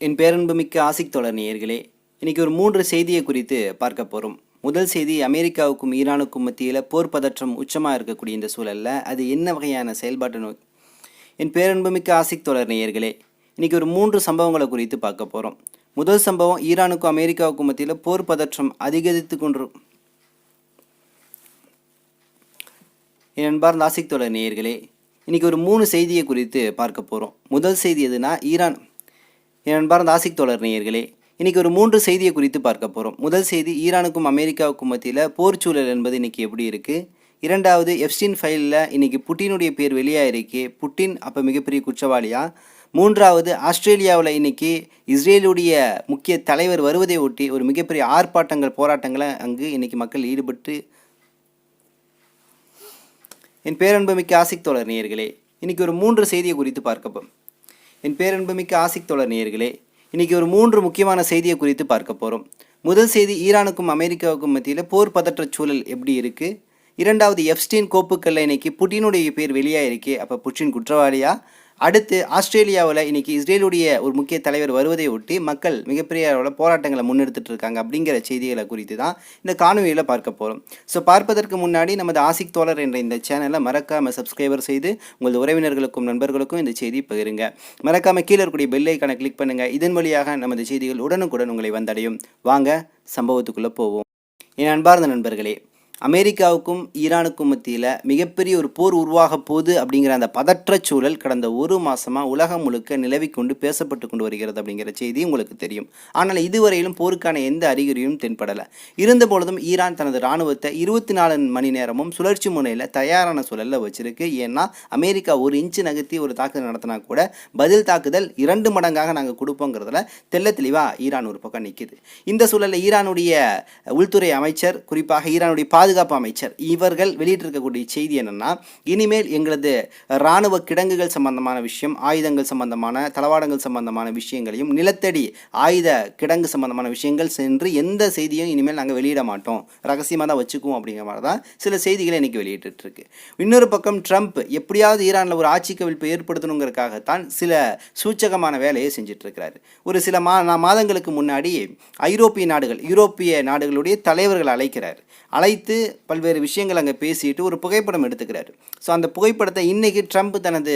என் பேரன்புமிக்க ஆசிக் தொடர் நேயர்களே இன்னைக்கு ஒரு மூன்று செய்தியை குறித்து பார்க்க போகிறோம் முதல் செய்தி அமெரிக்காவுக்கும் ஈரானுக்கும் மத்தியில் போர் பதற்றம் உச்சமாக இருக்கக்கூடிய இந்த சூழலில் அது என்ன வகையான செயல்பாட்டு நோக்கி என் பேரன்புமிக்க ஆசிக் தொடர் நேயர்களே இன்னைக்கு ஒரு மூன்று சம்பவங்களை குறித்து பார்க்க போகிறோம் முதல் சம்பவம் ஈரானுக்கும் அமெரிக்காவுக்கும் மத்தியில் போர் பதற்றம் அதிகரித்து கொண்டு என் அன்பார்ந்த ஆசிக் தொடர் நேயர்களே இன்றைக்கி ஒரு மூணு செய்தியை குறித்து பார்க்க போகிறோம் முதல் செய்தி எதுனா ஈரான் நண்பார்ந்த அன்பார்ந்த ஆசிக் தோழர் நேயர்களே இன்னைக்கு ஒரு மூன்று செய்தியை குறித்து பார்க்க போகிறோம் முதல் செய்தி ஈரானுக்கும் அமெரிக்காவுக்கும் மத்தியில் போர் சூழல் என்பது இன்னைக்கு எப்படி இருக்குது இரண்டாவது எஃப்ஸ்டின் ஃபைலில் இன்னைக்கு புட்டினுடைய பேர் வெளியாகிருக்கு புட்டின் அப்போ மிகப்பெரிய குற்றவாளியா? மூன்றாவது ஆஸ்திரேலியாவில் இன்னைக்கு இஸ்ரேலுடைய முக்கிய தலைவர் வருவதை ஒட்டி ஒரு மிகப்பெரிய ஆர்ப்பாட்டங்கள் போராட்டங்களை அங்கு இன்னைக்கு மக்கள் ஈடுபட்டு என் பேரன்புமிக்க ஆசிக் தோழர் நேயர்களே இன்றைக்கி ஒரு மூன்று செய்தியை குறித்து பார்க்கப்போம். என் பேரன்புமிக்க ஆசிக் தொடர் நேயர்களே இன்னைக்கு ஒரு மூன்று முக்கியமான செய்தியை குறித்து பார்க்க போகிறோம் முதல் செய்தி ஈரானுக்கும் அமெரிக்காவுக்கும் மத்தியில் போர் பதற்ற சூழல் எப்படி இருக்குது இரண்டாவது எஃப்ஸ்டீன் கோப்புக்கல்ல இன்னைக்கு புட்டினுடைய பேர் வெளியாயிருக்கு. அப்போ புட்டின் குற்றவாளியா? அடுத்து ஆஸ்திரேலியாவில் இன்றைக்கி இஸ்ரேலுடைய ஒரு முக்கிய தலைவர் வருவதை ஒட்டி மக்கள் மிகப்பெரிய அளவில் போராட்டங்களை முன்னெடுத்துட்டு இருக்காங்க அப்படிங்கிற செய்திகளை குறித்து தான் இந்த காணொலியில் பார்க்க போகிறோம் ஸோ பார்ப்பதற்கு முன்னாடி நமது ஆசிக் தோழர் என்ற இந்த சேனலை மறக்காமல் சப்ஸ்கிரைபர் செய்து உங்களது உறவினர்களுக்கும் நண்பர்களுக்கும் இந்த செய்தி பகிருங்க. மறக்காமல் கீழே இருக்கக்கூடிய பெல் ஐக்கானை கிளிக் பண்ணுங்கள் இதன் வழியாக நமது செய்திகள் உடனுக்குடன் உங்களை வந்தடையும். வாங்க சம்பவத்துக்குள்ளே போவோம். என் அன்பார்ந்த நண்பர்களே அமெரிக்காவுக்கும் ஈரானுக்கும் மத்தியில் மிகப்பெரிய ஒரு போர் உருவாக போகுது அப்படிங்கிற அந்த பதற்ற சூழல் கடந்த ஒரு மாதமாக உலகம் முழுக்க நிலவி கொண்டு பேசப்பட்டு கொண்டு வருகிறது அப்படிங்கிற செய்தி உங்களுக்கு தெரியும். ஆனால் இதுவரையிலும் போருக்கான எந்த அறிகுறியும் தென்படலை. இருந்த பொழுதும் ஈரான் தனது இராணுவத்தை இருபத்தி நாலு மணி நேரமும் சுழற்சி முனையில் தயாரான சூழலில் வச்சிருக்கு. ஏன்னா அமெரிக்கா ஒரு இன்ச்சு நகர்த்தி ஒரு தாக்குதல் நடத்தினா கூட பதில் தாக்குதல் இரண்டு மடங்காக நாங்கள் கொடுப்போங்கிறதுல தெள்ள தெளிவாக ஈரான் ஒரு பக்கம் நிற்கிது இந்த சூழலில் ஈரானுடைய உள்துறை அமைச்சர் குறிப்பாக ஈரானுடைய பாதுகாப்பு அமைச்சர் இவர்கள் வெளியிட்டிருக்கக்கூடிய செய்தி என்னென்னா இனிமேல் எங்களது இராணுவ கிடங்குகள் சம்பந்தமான விஷயம் ஆயுதங்கள் சம்பந்தமான தளவாடங்கள் சம்பந்தமான விஷயங்களையும் நிலத்தடி ஆயுத கிடங்கு சம்பந்தமான விஷயங்கள் சென்று எந்த செய்தியும் இனிமேல் நாங்கள் வெளியிட மாட்டோம். ரகசியமாக தான் வச்சுக்குவோம் அப்படிங்கிற மாதிரி தான் சில செய்திகளை இன்னைக்கு வெளியிட்டுருக்கு. இன்னொரு பக்கம் ட்ரம்ப் எப்படியாவது ஈரானில் ஒரு ஆட்சி கவிழ்ப்பு ஏற்படுத்தணுங்கிறதுக்காகத்தான் சில சூச்சகமான வேலையை செஞ்சிட்ருக்கிறாரு ஒரு சில மா மாதங்களுக்கு முன்னாடி ஐரோப்பிய நாடுகள் யூரோப்பிய நாடுகளுடைய தலைவர்கள் அழைக்கிறார். அழைத்து பல்வேறு விஷயங்கள் அங்கே பேசிட்டு ஒரு புகைப்படம் எடுத்துக்கிறாரு. ஸோ அந்த புகைப்படத்தை இன்றைக்கி ட்ரம்ப் தனது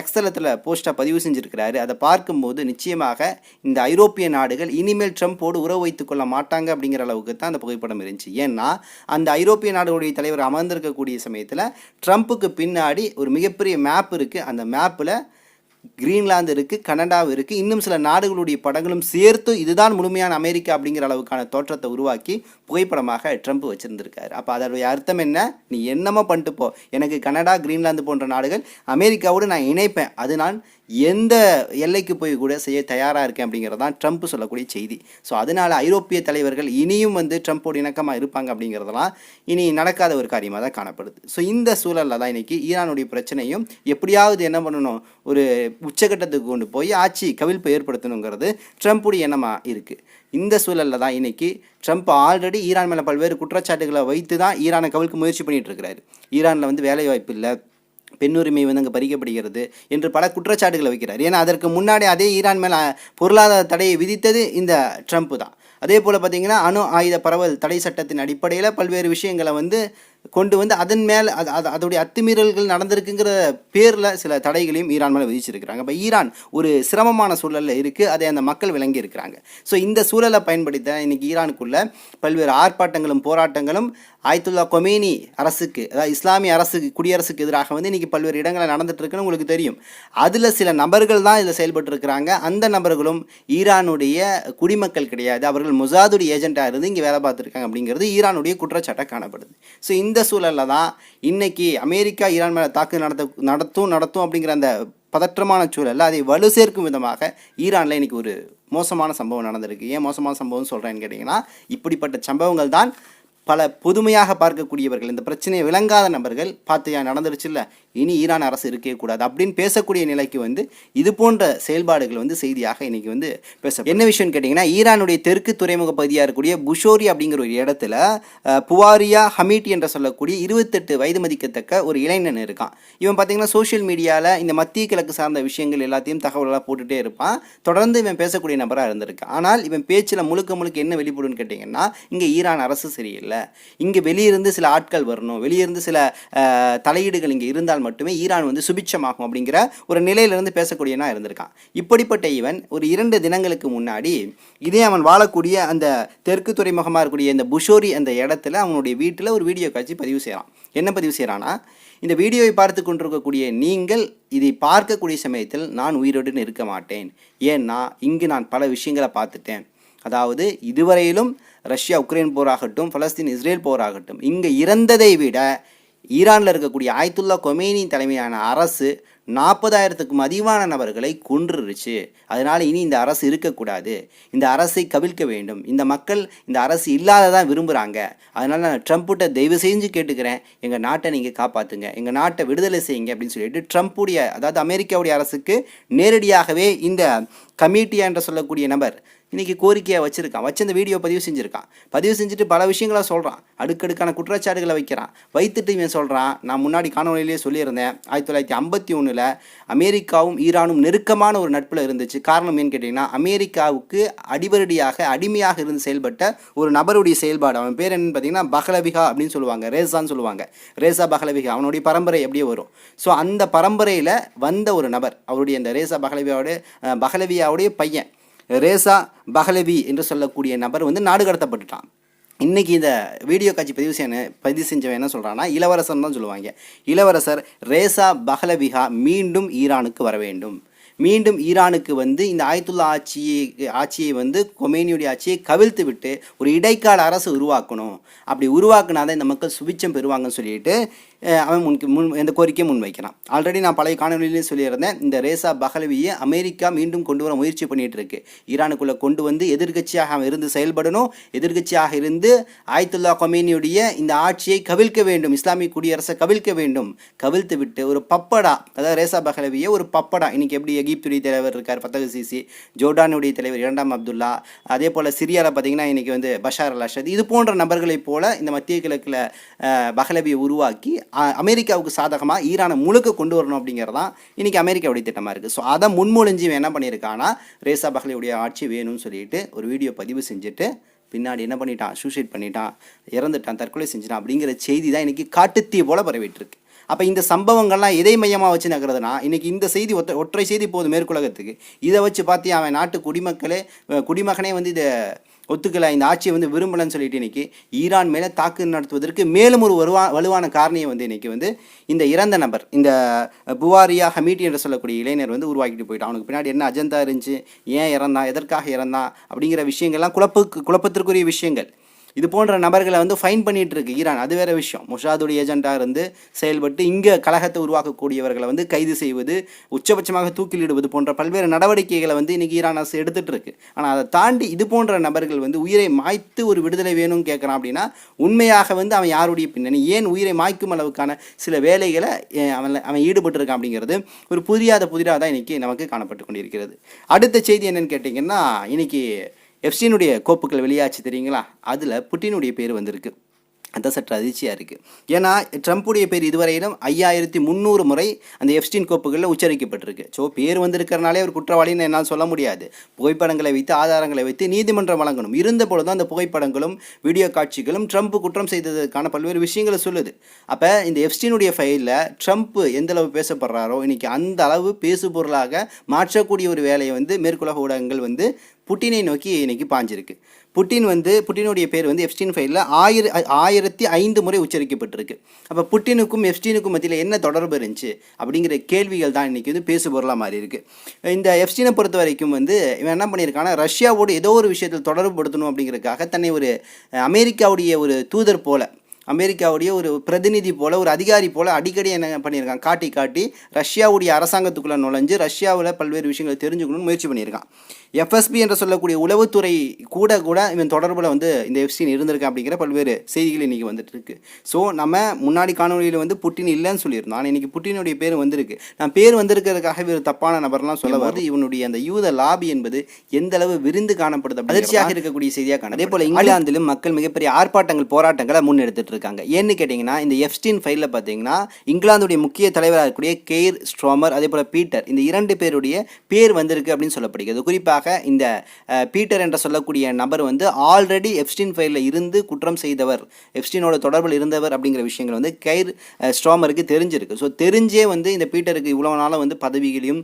எக்ஸலத்தில் போஸ்ட்டாக பதிவு செஞ்சுருக்கிறாரு. அதை பார்க்கும்போது நிச்சயமாக இந்த ஐரோப்பிய நாடுகள் இனிமேல் ட்ரம்ப்போடு உறவு வைத்துக் கொள்ள மாட்டாங்க அப்படிங்கிற அளவுக்கு தான் அந்த புகைப்படம் இருந்துச்சு. ஏன்னா அந்த ஐரோப்பிய நாடுகளுடைய தலைவர் அமர்ந்திருக்கக்கூடிய சமயத்தில் ட்ரம்ப்புக்கு பின்னாடி ஒரு மிகப்பெரிய மேப் இருக்குது அந்த மேப்பில் கிரீன்லாந்து இருக்குது கனடாவும் இருக்குது இன்னும் சில நாடுகளுடைய படங்களும் சேர்த்து இதுதான் முழுமையான அமெரிக்கா அப்படிங்கிற அளவுக்கான தோற்றத்தை உருவாக்கி புகைப்படமாக ட்ரம்ப் வச்சுருந்துருக்காரு. அப்போ அதோடைய அர்த்தம் என்ன? நீ என்னமோ பண்ணிட்டு போ. எனக்கு கனடா கிரீன்லாந்து போன்ற நாடுகள் அமெரிக்காவோடு நான் இணைப்பேன். அது நான் எந்த எல்லைக்கு போய் கூட செய்ய தயாராக இருக்கேன் அப்படிங்கிறது தான் ட்ரம்ப் சொல்லக்கூடிய செய்தி. ஸோ அதனால் ஐரோப்பிய தலைவர்கள் இனியும் வந்து ட்ரம்ப்போடு இணக்கமாக இருப்பாங்க அப்படிங்கிறதெல்லாம் இனி நடக்காத ஒரு காரியமாக தான் காணப்படுது. ஸோ இந்த சூழலில் தான் இன்றைக்கி ஈரானுடைய பிரச்சனையும் எப்படியாவது என்ன பண்ணணும்? ஒரு உச்சகட்டத்துக்கு கொண்டு போய் ஆட்சி கவிழ்ப்பு ஏற்படுத்தணுங்கிறது ட்ரம்ப்புடைய எண்ணமாக இருக்குது இந்த சூழலில் தான் இன்றைக்கி ட்ரம்ப் ஆல்ரெடி ஈரான் மேலே பல்வேறு குற்றச்சாட்டுகளை வைத்து தான் ஈரானை கவிழ்க்க முயற்சி பண்ணிகிட்டு இருக்கிறாரு. ஈரானில் வந்து வேலை வாய்ப்பு இல்லை பெண்ணுரிமை வந்து அங்கே பறிக்கப்படுகிறது என்று பல குற்றச்சாட்டுகளை வைக்கிறார். ஏன்னா அதற்கு முன்னாடி அதே ஈரான் மேலே பொருளாதார தடையை விதித்தது இந்த ட்ரம்ப் தான். அதே போல் பார்த்தீங்கன்னா அணு ஆயுத பரவல் தடை சட்டத்தின் அடிப்படையில் பல்வேறு விஷயங்களை வந்து கொண்டு வந்து அதன் மேலே அது அது அதோடைய அத்துமீறல்கள் நடந்திருக்குங்கிற பேரில் சில தடைகளையும் ஈரான் மேலே விதிச்சிருக்கிறாங்க. இப்போ ஈரான் ஒரு சிரமமான சூழலில் இருக்குது அதை அந்த மக்கள் விளங்கி இருக்கிறாங்க. ஸோ இந்த சூழலை பயன்படுத்த இன்றைக்கி ஈரானுக்குள்ள பல்வேறு ஆர்ப்பாட்டங்களும் போராட்டங்களும் ஆயத்துல்லா கொமேனி அரசுக்கு அதாவது இஸ்லாமிய அரசுக்கு குடியரசுக்கு எதிராக வந்து இன்றைக்கி பல்வேறு இடங்களில் நடந்துட்டு இருக்குன்னு உங்களுக்கு தெரியும். அதில் சில நபர்கள் தான் இதில் செயல்பட்டுருக்கிறாங்க அந்த நபர்களும் ஈரானுடைய குடிமக்கள் கிடையாது. அவர்கள் முசாதுடைய ஏஜென்ட்டாக இருந்து இங்கே வேலை பார்த்துருக்காங்க அப்படிங்கிறது ஈரானுடைய குற்றச்சாட்டாக காணப்படுது. ஸோ இந்த இந்த சூழலில் தான் இன்றைக்கி அமெரிக்கா ஈரான் மேலே தாக்குதல் நடத்த நடத்தும் நடத்தும் அப்படிங்கிற அந்த பதற்றமான சூழலில் அதை வலு சேர்க்கும் விதமாக ஈரானில் இன்னைக்கு ஒரு மோசமான சம்பவம் நடந்திருக்கு. ஏன் மோசமான சம்பவம் சொல்கிறேன்னு கேட்டிங்கன்னா இப்படிப்பட்ட சம்பவங்கள் தான் பல பொதுமையாக பார்க்கக்கூடியவர்கள் இந்த பிரச்சனையை விளங்காத நபர்கள் பார்த்தியா நடந்துருச்சுல்ல இனி ஈரான் அரசு இருக்கவே கூடாது அப்படின்னு பேசக்கூடிய நிலைக்கு வந்து இது போன்ற செயல்பாடுகள் வந்து செய்தியாக இன்றைக்கி வந்து பேச என்ன விஷயம்னு கேட்டிங்கன்னா ஈரானுடைய தெற்கு துறைமுக பகுதியாக இருக்கக்கூடிய புஷோரி அப்படிங்கிற ஒரு இடத்துல புவாரியா ஹமீட் என்று சொல்லக்கூடிய இருபத்தெட்டு வயது மதிக்கத்தக்க ஒரு இளைஞன் இருக்கான். இவன் பார்த்தீங்கன்னா சோஷியல் மீடியாவில் இந்த மத்திய கிழக்கு சார்ந்த விஷயங்கள் எல்லாத்தையும் தகவலாக போட்டுகிட்டே இருப்பான். தொடர்ந்து இவன் பேசக்கூடிய நபராக இருந்திருக்கான். ஆனால் இவன் பேச்சில் முழுக்க முழுக்க என்ன வெளிப்படுன்னு கேட்டிங்கன்னா இங்கே ஈரான் அரசு சரியில்லை இங்கே வெளியிருந்து சில ஆட்கள் வரணும். வெளியிருந்து சில தலையீடுகள் இங்கே இருந்தால் மட்டுமே ஈரான் வந்து சுபிச்சமாகும் அப்படிங்கிற ஒரு நிலையிலிருந்து பேசக்கூடியனா இருந்திருக்கான். இப்படிப்பட்ட இவன் ஒரு இரண்டு தினங்களுக்கு முன்னாடி இதே அவன் வாழக்கூடிய அந்த தெற்கு துறைமுகமாக இருக்கக்கூடிய இந்த புஷோரி அந்த இடத்துல அவனுடைய வீட்டில் ஒரு வீடியோ காட்சி பதிவு செய்கிறான் என்ன பதிவு செய்கிறான்னா இந்த வீடியோவை பார்த்து கொண்டிருக்கக்கூடிய நீங்கள் இதை பார்க்கக்கூடிய சமயத்தில் நான் உயிரோடு இருக்க மாட்டேன். ஏன்னா இங்கு நான் பல விஷயங்களை பார்த்துட்டேன். அதாவது இதுவரையிலும் ரஷ்யா உக்ரைன் போராகட்டும் பலஸ்தீன் இஸ்ரேல் போராகட்டும் இங்கே இறந்ததை விட ஈரானில் இருக்கக்கூடிய ஆயத்துல்லா கொமேனி தலைமையான அரசு நாற்பதாயிரத்துக்கும் அதிகமான நபர்களை கொன்றுருச்சு. அதனால் இனி இந்த அரசு இருக்கக்கூடாது. இந்த அரசை கவிழ்க்க வேண்டும். இந்த மக்கள் இந்த அரசு இல்லாததான் விரும்புகிறாங்க அதனால் நான் ட்ரம்ப்கிட்ட தயவு செஞ்சு கேட்டுக்கிறேன். எங்கள் நாட்டை நீங்கள் காப்பாற்றுங்க எங்கள் நாட்டை விடுதலை செய்யுங்க அப்படின்னு சொல்லிட்டு ட்ரம்ப்புடைய அதாவது அமெரிக்காவுடைய அரசுக்கு நேரடியாகவே இந்த கமிட்டியா என்று சொல்லக்கூடிய நபர் இன்றைக்கி கோரிக்கையை வச்சுருக்கான். வச்சு அந்த வீடியோ பதிவு செஞ்சுருக்கான். பதிவு செஞ்சுட்டு பல விஷயங்களை சொல்கிறான் அடுக்கடுக்கான குற்றச்சாட்டுகளை வைக்கிறான். வைத்துட்டு இவன் சொல்கிறான் நான் முன்னாடி காணொலியிலேயே சொல்லியிருந்தேன் ஆயிரத்தி தொள்ளாயிரத்தி ஐம்பத்தி ஒன்றில் அமெரிக்காவும் ஈரானும் நெருக்கமான ஒரு நட்பில் இருந்துச்சு. காரணம் ஏன்னு கேட்டிங்கன்னா அமெரிக்காவுக்கு அடிபரடியாக அடிமையாக இருந்து செயல்பட்ட ஒரு நபருடைய செயல்பாடு. அவன் பேர் என்னன்னு பார்த்தீங்கன்னா பஹலபிகா அப்படின்னு சொல்லுவாங்க. ரேசான்னு சொல்லுவாங்க. ரேசா பஹலபிகா அவனுடைய பரம்பரை எப்படியே வரும். ஸோ அந்த பரம்பரையில் வந்த ஒரு நபர் அவருடைய அந்த ரேசா பஹலவியாவோட பஹலவியா பஹலவியாவுடைய பையன் ரேசா பஹலவி என்று சொல்லக்கூடிய நபர் வந்து நாடு கடத்தப்பட்டுட்டான். இன்னைக்கு இந்த வீடியோ காட்சி பதிவு செய்ய பதிவு செஞ்சவன் என்ன சொல்கிறான்னா இளவரசன் தான் சொல்லுவாங்க. இளவரசர் ரேசா பஹலவிகா மீண்டும் ஈரானுக்கு வர வேண்டும். மீண்டும் ஈரானுக்கு வந்து இந்த ஆயத்துல்லா ஆட்சியை ஆட்சியை வந்து கொமேனியுடைய ஆட்சியை கவிழ்த்து விட்டு ஒரு இடைக்கால அரசு உருவாக்கணும். அப்படி உருவாக்குனாதான் இந்த மக்கள் சுபிச்சம் பெறுவாங்கன்னு சொல்லிட்டு அவன் முன் முன் இந்த கோரிக்கையை முன்வைக்கிறான். ஆல்ரெடி நான் பழைய காணொலியிலே சொல்லியிருந்தேன் இந்த ரேசா பஹலவியை அமெரிக்கா மீண்டும் கொண்டு வர முயற்சி பண்ணிட்டு இருக்கு ஈரானுக்குள்ளே கொண்டு வந்து எதிர்க்கட்சியாக அவன் இருந்து செயல்படணும் எதிர்க்கட்சியாக இருந்து ஆயத்துல்லா கொமேனியுடைய இந்த ஆட்சியை கவிழ்க்க வேண்டும் இஸ்லாமிய குடியரசை கவிழ்க்க வேண்டும். கவிழ்த்து விட்டு ஒரு பப்படா அதாவது ரேசா பஹலவியை ஒரு பப்படா இன்னைக்கு எப்படி எகிப்துடைய தலைவர் இருக்கார் ஃபத்தக சிசி ஜோர்டானுடைய தலைவர் இரண்டாம் அப்துல்லா அதே போல் சிரியாவில் பார்த்தீங்கன்னா இன்னைக்கு வந்து பஷார் அல் அஷத் இது போன்ற நபர்களைப் போல இந்த மத்திய கிழக்கில் பஹலவியை உருவாக்கி அமெரிக்காவுக்கு சாதகமாக ஈரானை முழுக்க கொண்டு வரணும் அப்படிங்கிறதான் இன்றைக்கி அமெரிக்காவுடைய திட்டமாக இருக்குது ஸோ அதை முன்மொழிஞ்சு என்ன பண்ணியிருக்கான்னா ரேசா பஹ்லியுடைய ஆட்சி வேணும்னு சொல்லிட்டு ஒரு வீடியோ பதிவு செஞ்சுட்டு பின்னாடி என்ன பண்ணிட்டான் சூசைட் பண்ணிட்டான் இறந்துட்டான் தற்கொலை செஞ்சிட்டான் அப்படிங்கிற செய்தி தான் இன்றைக்கி காட்டுத்தீ போல பரவிட்டுருக்கு. அப்போ இந்த சம்பவங்கள்லாம் எதை மையமாக வச்சு நகருதுன்னா இன்றைக்கி இந்த செய்தி ஒற்றை ஒற்றை செய்தி போதும் மேற்குலகத்துக்கு. இதை வச்சு பார்த்தி அவன் நாட்டு குடிமக்களே குடிமகனே வந்து இதை ஒத்துக்கலை. இந்த ஆட்சியை வந்து விரும்பலன்னு சொல்லிட்டு இன்னைக்கு ஈரான் மேலே தாக்குதல் நடத்துவதற்கு மேலும் ஒரு வருவா வலுவான காரணியை வந்து இன்னைக்கு வந்து இந்த இறந்த நபர் இந்த புவாரியா ஹமீட்டி என்று சொல்லக்கூடிய இளைஞர் வந்து உருவாக்கிட்டு போயிட்டான். அவனுக்கு பின்னாடி என்ன அஜெண்டா இருந்துச்சு? ஏன் இறந்தான்? எதற்காக இறந்தான்? அப்படிங்கிற விஷயங்கள்லாம் குழப்புக்கு குழப்பத்திற்குரிய விஷயங்கள். இது போன்ற நபர்களை வந்து ஃபைன் பண்ணிட்டு இருக்கு ஈரான். அது வேற விஷயம். முஷாதுடைய ஏஜெண்டாக இருந்து செயல்பட்டு இங்கே கலகத்தை உருவாக்கக்கூடியவர்களை வந்து கைது செய்வது உச்சபட்சமாக தூக்கிலிடுவது போன்ற பல்வேறு நடவடிக்கைகளை வந்து இன்னைக்கு ஈரான் அரசு எடுத்துட்டு இருக்கு ஆனால் அதை தாண்டி இது போன்ற நபர்கள் வந்து உயிரை மாய்த்து ஒரு விடுதலை வேணும்னு கேட்குறான் அப்படின்னா உண்மையாக வந்து அவன் யாருடைய பின்னணி? ஏன் உயிரை மாய்க்கும் அளவுக்கான சில வேலைகளை அவன் அவன் ஈடுபட்டிருக்கான் அப்படிங்கிறது ஒரு புரியாத புதிராக தான் இன்னைக்கு நமக்கு காணப்பட்டு கொண்டிருக்கிறது. அடுத்த செய்தி என்னன்னு கேட்டிங்கன்னா இன்னைக்கு எஃப்சினுடைய கோப்புகள் வெளியாச்சு தெரியுங்களா? அதில் புட்டினுடைய பேர் வந்திருக்கு. அதான் சற்று அதிர்ச்சியாக இருக்குது ஏன்னா ட்ரம்ப்புடைய பேர் இதுவரையிலும் ஐயாயிரத்தி முந்நூறு முறை அந்த எஃப்ஸ்டின் கோப்புகளில் உச்சரிக்கப்பட்டிருக்கு. ஸோ பேர் வந்திருக்கிறனாலே ஒரு குற்றவாளின்னு என்னால் சொல்ல முடியாது. புகைப்படங்களை வைத்து ஆதாரங்களை வைத்து நீதிமன்றம் வழங்கணும். இருந்த பொழுது அந்த புகைப்படங்களும் வீடியோ காட்சிகளும் ட்ரம்ப் குற்றம் செய்ததற்கான பல்வேறு விஷயங்களை சொல்லுது. அப்போ இந்த எஃப்ஸ்டினுடைய ஃபைலில் ட்ரம்ப் எந்த அளவு பேசப்படுறாரோ இன்றைக்கி அந்த அளவு பேசு பொருளாக மாற்றக்கூடிய ஒரு வேலையை வந்து மேற்குலக ஊடகங்கள் வந்து புட்டினை நோக்கி இன்னைக்கு பாஞ்சிருக்கு. புட்டின் வந்து புட்டினுடைய பேர் வந்து எஃப்ஸ்டின் ஃபைலில் ஆயிர ஆயிரத்தி ஐந்து முறை உச்சரிக்கப்பட்டிருக்கு. அப்போ புட்டினுக்கும் எஃப்ஸ்டீனுக்கும் மத்தியில் என்ன தொடர்பு இருந்துச்சு அப்படிங்கிற கேள்விகள் தான் இன்றைக்கி வந்து பேசு பொருளாக மாறி இருக்குது இந்த எஃப்ஸ்டீனை பொறுத்த வரைக்கும் வந்து இவன் என்ன பண்ணியிருக்கான்னா ரஷ்யாவோடு ஏதோ ஒரு விஷயத்தில் தொடர்பு படுத்தணும் அப்படிங்கிறதுக்காக தன்னை ஒரு அமெரிக்காவுடைய ஒரு தூதர் போல அமெரிக்காவுடைய ஒரு பிரதிநிதி போல ஒரு அதிகாரி போல அடிக்கடி என்ன பண்ணியிருக்கான் காட்டி காட்டி ரஷ்யாவுடைய அரசாங்கத்துக்குள்ளே நுழைஞ்சு ரஷ்யாவில் பல்வேறு விஷயங்களை தெரிஞ்சுக்கணும்னு முயற்சி பண்ணியிருக்கான். எஃப்எஸ்பி என்று சொல்லக்கூடிய உளவுத்துறை கூட கூட இவன் தொடர்பில் வந்து இந்த எஃப்ஸ்டின் இருந்திருக்கான் அப்படிங்கிற பல்வேறு செய்திகள் இன்றைக்கி வந்துட்டு இருக்கு ஸோ நம்ம முன்னாடி காணொலியில் வந்து புட்டின் இல்லைன்னு சொல்லியிருந்தோம். ஆனால் இன்றைக்கி புட்டினுடைய பேர் வந்திருக்கு. நான் பேர் வந்திருக்கிறதுக்காக இவர் தப்பான நபர்லாம் சொல்ல வருது இவனுடைய அந்த யூத லாபி என்பது எந்த அளவு விரிந்து காணப்படுது அதிர்ச்சியாக இருக்கக்கூடிய செய்தியாக காணும் அதே போல் இங்கிலாந்திலும் மக்கள் மிகப்பெரிய ஆர்ப்பாட்டங்கள் போராட்டங்களை முன்னெடுத்துட்டு இருக்காங்க ஏன்னு கேட்டிங்கன்னா இந்த எஃப்ஸ்டின் ஃபைலில் பார்த்தீங்கன்னா இங்கிலாந்துடைய முக்கிய தலைவராக இருக்கக்கூடிய கெய்ர் ஸ்ட்ரோமர் அதே போல் பீட்டர் இந்த இரண்டு பேருடைய பேர் வந்திருக்கு அப்படின்னு சொல்லப்படுகிறது. குறிப்பாக இந்த பீட்டர் என்ற சொல்லக்கூடிய நபர் வந்து ஆல்ரெடி எப்ஸ்டின் ஃபைலில் இருந்து குற்றம் செய்தவர். எப்ஸ்டினோட தொடர்பில் இருந்தவர் அப்படிங்கிற விஷயங்கள் வந்து கெய்ர் ஸ்ட்ராமருக்கு ஸ்ட்ரோமருக்கு தெரிஞ்சிருக்கு. ஸோ தெரிஞ்சே வந்து இந்த பீட்டருக்கு இவ்வளோ நாளாக வந்து பதவிகளையும்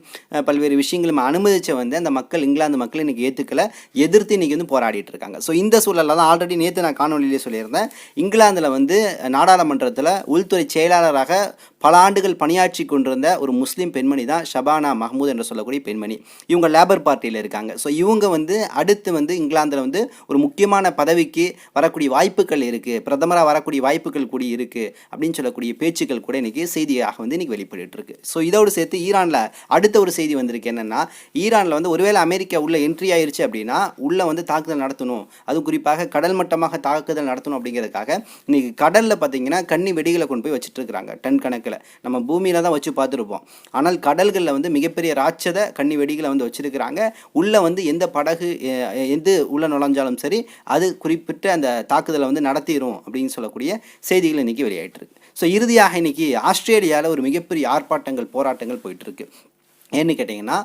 பல்வேறு விஷயங்களும் அனுமதிச்ச வந்து அந்த மக்கள் இங்கிலாந்து மக்கள் இன்றைக்கி ஏற்றுக்கல எதிர்த்து இன்னைக்கு வந்து போராடிட்டு இருக்காங்க. ஸோ இந்த சூழலில் தான் ஆல்ரெடி நேற்று நான் காணொலியிலே சொல்லியிருந்தேன். இங்கிலாந்தில் வந்து வந்து நாடாளுமன்றத்தில் உள்துறை செயலாளராக பல ஆண்டுகள் பணியாற்றி கொண்டிருந்த ஒரு முஸ்லீம் பெண்மணி தான் ஷபானா மஹமூத் என்று சொல்லக்கூடிய பெண்மணி. இவங்க லேபர் பார்ட்டியில் இருக்காங்க. ஸோ இவங்க வந்து அடுத்து வந்து இங்கிலாந்தில் வந்து ஒரு முக்கியமான பதவிக்கு வரக்கூடிய வாய்ப்புகள் இருக்குது பிரதமராக வரக்கூடிய வாய்ப்புகள் கூடி இருக்குது அப்படின்னு சொல்லக்கூடிய பேச்சுக்கள் கூட இன்றைக்கி செய்தியாக வந்து இன்றைக்கி வெளிப்பட்டுருக்கு. ஸோ இதோடு சேர்த்து ஈரானில் அடுத்த ஒரு செய்தி வந்திருக்கு என்னென்னா ஈரானில் வந்து ஒருவேளை அமெரிக்கா உள்ளே என்ட்ரி ஆயிருச்சு அப்படின்னா உள்ளே வந்து தாக்குதல் நடத்தணும். அது குறிப்பாக கடல் மட்டமாக தாக்குதல் நடத்தணும் அப்படிங்கிறதுக்காக இன்றைக்கி கடலில் பார்த்தீங்கன்னா கண்ணி வெடிகளை கொண்டு போய் வச்சுட்டு இருக்கிறாங்க. டன் கணக்கில். நம்ம பூமியில தான் வச்சு பார்த்துருப்போம். ஆனால் கடல்களில் வந்து மிகப்பெரிய ராட்சத கன்னி வெடிகளை வந்து வச்சுருக்கிறாங்க. உள்ளே வந்து எந்த படகு எந்த எது நுழைஞ்சாலும் சரி அது குறிப்பிட்ட அந்த தாக்குதலை வந்து நடத்திடும் அப்படின்னு சொல்லக்கூடிய செய்திகள் இன்னைக்கு வெளியாயிட்டு இருக்கு ஸோ இறுதியாக இன்னைக்கு ஆஸ்திரேலியாவில் ஒரு மிகப்பெரிய ஆர்ப்பாட்டங்கள் போராட்டங்கள் போயிட்டுருக்கு. ஏன்னு கேட்டிங்கன்னா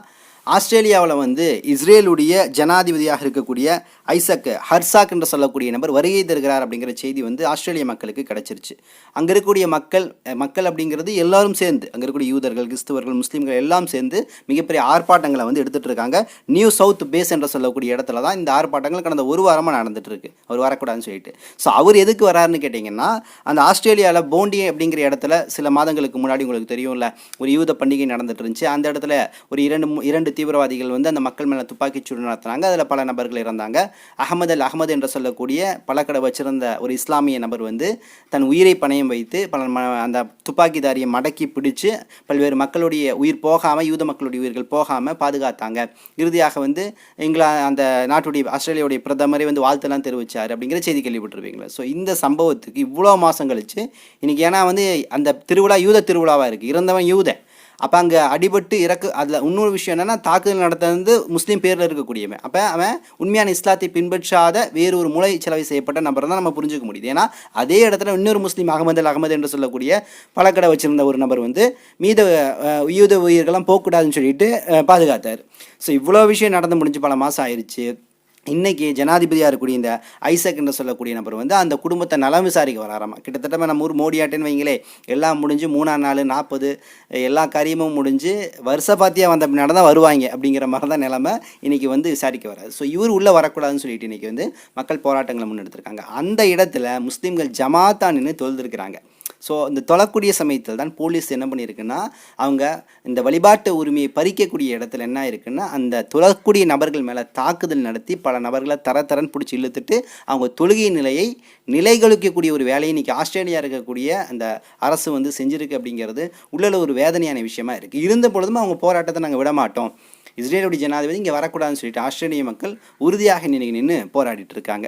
ஆஸ்திரேலியாவில் வந்து இஸ்ரேலுடைய ஜனாதிபதியாக இருக்கக்கூடிய ஐசக் ஹர்சாக் என்று சொல்லக்கூடிய நபர் வருகை தருகிறார் அப்படிங்கிற செய்தி வந்து ஆஸ்திரேலிய மக்களுக்கு கிடச்சிருச்சு. அங்கே இருக்கக்கூடிய மக்கள் மக்கள் அப்படிங்கிறது எல்லாரும் சேர்ந்து அங்கே இருக்கக்கூடிய யூதர்கள் கிறிஸ்துவர்கள் முஸ்லீம்கள் எல்லாம் சேர்ந்து மிகப்பெரிய ஆர்ப்பாட்டங்களை வந்து எடுத்துகிட்டு இருக்காங்க. நியூ சவுத் பேஸ் என்று சொல்லக்கூடிய இடத்துல தான் இந்த ஆர்ப்பாட்டங்கள் கடந்த ஒரு வாரமாக நடந்துட்டு இருக்கு. அவர் வரக்கூடாதுன்னு சொல்லிட்டு. ஸோ அவர் எதுக்கு வராருன்னு கேட்டிங்கன்னா அந்த ஆஸ்திரேலியாவில் போண்டி அப்படிங்கிற இடத்துல சில மாதங்களுக்கு முன்னாடி உங்களுக்கு தெரியும்ல ஒரு யூத பண்டிகை நடந்துட்டு இருந்துச்சு. அந்த இடத்துல ஒரு இரண்டு இரண்டு தீவிரவாதிகள் வந்து அந்த மக்கள் மேலே துப்பாக்கிச்சூடு நடத்துனாங்க. அதில் பல நபர்கள் இறந்தாங்க. அகமது அல் அகமது என்று சொல்லக்கூடிய பழக்கடை வச்சிருந்த ஒரு இஸ்லாமிய நபர் வந்து தன் உயிரை பணையம் வைத்து பல ம அந்த துப்பாக்கிதாரியை மடக்கி பிடிச்சு பல்வேறு மக்களுடைய உயிர் போகாமல் யூத மக்களுடைய உயிர்கள் போகாமல் பாதுகாத்தாங்க. இறுதியாக வந்து இங்கிலா அந்த நாட்டுடைய ஆஸ்திரேலியாவுடைய பிரதமரை வந்து வாழ்த்தெல்லாம் தெரிவித்தார் அப்படிங்கிற செய்தி கேள்விப்பட்டிருப்பீங்களா? ஸோ இந்த சம்பவத்துக்கு இவ்வளோ மாதம் கழிச்சு இன்றைக்கி ஏன்னா வந்து அந்த திருவிழா யூத திருவிழாவாக இருக்குது இறந்தவன் யூத அப்போ அங்கே அடிபட்டு இறக்கு அதில் இன்னொரு விஷயம் என்னென்னா தாக்குதல் நடத்துறது முஸ்லீம் பேரில் இருக்கக்கூடியவன். அப்போ அவன் உண்மையான இஸ்லாத்தை பின்பற்றாத வேறு ஒரு மூளை செலவு செய்யப்பட்ட நபர் தான் நம்ம புரிஞ்சுக்க முடியுது. ஏன்னா அதே இடத்துல இன்னொரு முஸ்லீம் அகமது அல் அகமது என்று சொல்லக்கூடிய பழக்கடை வச்சிருந்த ஒரு நபர் வந்து மீத உயிர் யூத உயிர்கள்லாம் போகக்கூடாதுன்னு சொல்லிட்டு பாதுகாத்தார். ஸோ இவ்வளோ விஷயம் நடந்து முடிஞ்சு பல மாதம் ஆயிடுச்சு இன்றைக்கி ஜனாதிபதியாக இருக்கக்கூடிய இந்த ஐசக் என்று சொல்லக்கூடிய நபர் வந்து அந்த குடும்பத்தை நலம் விசாரிக்க வராராமா. கிட்டத்தட்ட நம்ம ஊர் மோடியாட்டேன்னு வைங்களே எல்லாம் முடிஞ்சு மூணாம் நாள் நாற்பது எல்லா காரியமும் முடிஞ்சு வருஷ பாத்தியாக வந்த பின்னாடி தான் வருவாங்க அப்படிங்கிற மாதிரி தான் நிலமை இன்றைக்கி வந்து விசாரிக்க வராது ஸோ இவர் உள்ளே வரக்கூடாதுன்னு சொல்லிட்டு இன்றைக்கி வந்து மக்கள் போராட்டங்களை முன்னெடுத்திருக்காங்க. அந்த இடத்துல முஸ்லீம்கள் ஜமாத்தா நின்று தொழுதுருக்கிறாங்க. ஸோ இந்த தொழக்கூடிய சமயத்தில் தான் போலீஸ் என்ன பண்ணியிருக்குன்னா அவங்க இந்த வழிபாட்டு உரிமையை பறிக்கக்கூடிய இடத்துல என்ன இருக்குன்னா அந்த தொழக்கூடிய நபர்கள் மேலே தாக்குதல் நடத்தி பல நபர்களை தர தரன் பிடிச்சி இழுத்துட்டு அவங்க தொழுகை நிலையை நிலைகளுக்கக்கூடிய ஒரு வேலையை இன்றைக்கி ஆஸ்திரேலியா இருக்கக்கூடிய அந்த அரசு வந்து செஞ்சுருக்கு அப்படிங்கிறது உள்ள ஒரு வேதனையான விஷயமா இருக்குது இருந்த பொழுதும் அவங்க போராட்டத்தை நாங்கள் விட மாட்டோம். இஸ்ரேலுடைய ஜனாதிபதி இங்கே வரக்கூடாதுன்னு சொல்லிட்டு ஆஸ்திரேலிய மக்கள் உறுதியாக இன்னைக்கு நின்று போராடிட்டு இருக்காங்க.